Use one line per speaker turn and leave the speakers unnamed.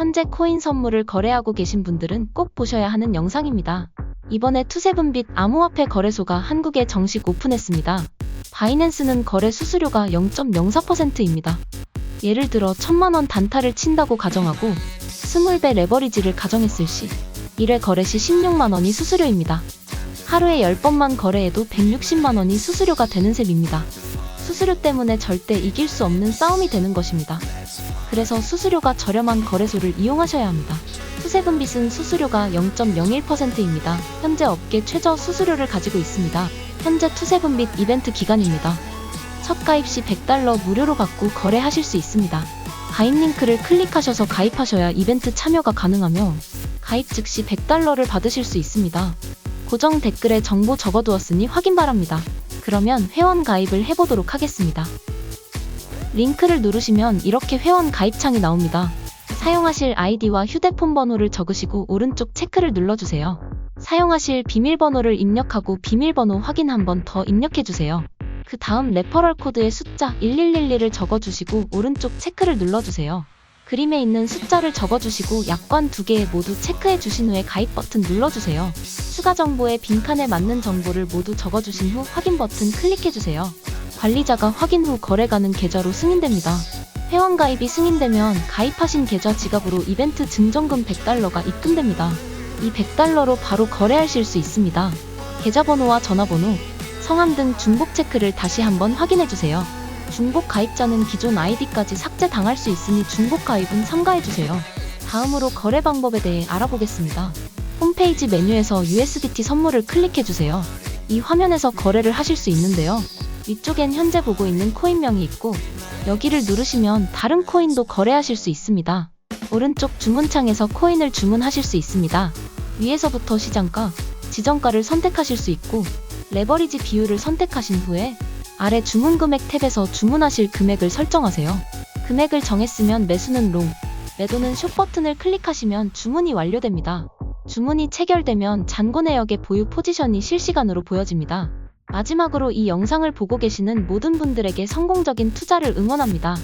현재 코인 선물을 거래하고 계신 분들은 꼭 보셔야 하는 영상입니다. 이번에 투세븐빛 암호화폐 거래소가 한국에 정식 오픈했습니다. 바이낸스는 거래 수수료가 0.04%입니다. 예를 들어 1000만원 단타를 친다고 가정하고 20배 레버리지를 가정했을 시 1회 거래 시 16만원이 수수료입니다. 하루에 10번만 거래해도 160만원이 수수료가 되는 셈입니다. 수수료 때문에 절대 이길 수 없는 싸움이 되는 것입니다. 그래서 수수료가 저렴한 거래소를 이용하셔야 합니다. 투세븐빛은 수수료가 0.01%입니다. 현재 업계 최저 수수료를 가지고 있습니다. 현재 투세븐빛 이벤트 기간입니다. 첫 가입 시 100달러 무료로 받고 거래하실 수 있습니다. 가입 링크를 클릭하셔서 가입하셔야 이벤트 참여가 가능하며 가입 즉시 100달러를 받으실 수 있습니다. 고정 댓글에 정보 적어두었으니 확인 바랍니다. 그러면 회원 가입을 해보도록 하겠습니다. 링크를 누르시면 이렇게 회원 가입 창이 나옵니다. 사용하실 아이디와 휴대폰 번호를 적으시고 오른쪽 체크를 눌러주세요. 사용하실 비밀번호를 입력하고 비밀번호 확인 한 번 더 입력해주세요. 그 다음 레퍼럴 코드의 숫자 1111을 적어주시고 오른쪽 체크를 눌러주세요. 그림에 있는 숫자를 적어주시고 약관 두 개 모두 체크해 주신 후에 가입 버튼 눌러주세요. 추가 정보에 빈칸에 맞는 정보를 모두 적어주신 후 확인 버튼 클릭해주세요. 관리자가 확인 후 거래 가능 계좌로 승인됩니다. 회원 가입이 승인되면 가입하신 계좌 지갑으로 이벤트 증정금 100달러가 입금됩니다. 이 100달러로 바로 거래하실 수 있습니다. 계좌번호와 전화번호, 성함 등 중복 체크를 다시 한번 확인해주세요. 중복 가입자는 기존 아이디까지 삭제당할 수 있으니 중복 가입은 삼가해주세요. 다음으로 거래 방법에 대해 알아보겠습니다. 홈페이지 메뉴에서 USDT 선물을 클릭해주세요. 이 화면에서 거래를 하실 수 있는데요. 위쪽엔 현재 보고 있는 코인명이 있고 여기를 누르시면 다른 코인도 거래하실 수 있습니다. 오른쪽 주문창에서 코인을 주문하실 수 있습니다. 위에서부터 시장가, 지정가를 선택하실 수 있고 레버리지 비율을 선택하신 후에 아래 주문 금액 탭에서 주문하실 금액을 설정하세요. 금액을 정했으면 매수는 롱, 매도는 숏 버튼을 클릭하시면 주문이 완료됩니다. 주문이 체결되면 잔고 내 역의 보유 포지션이 실시간으로 보여집니다. 마지막으로 이 영상을 보고 계시는 모든 분들에게 성공적인 투자를 응원합니다.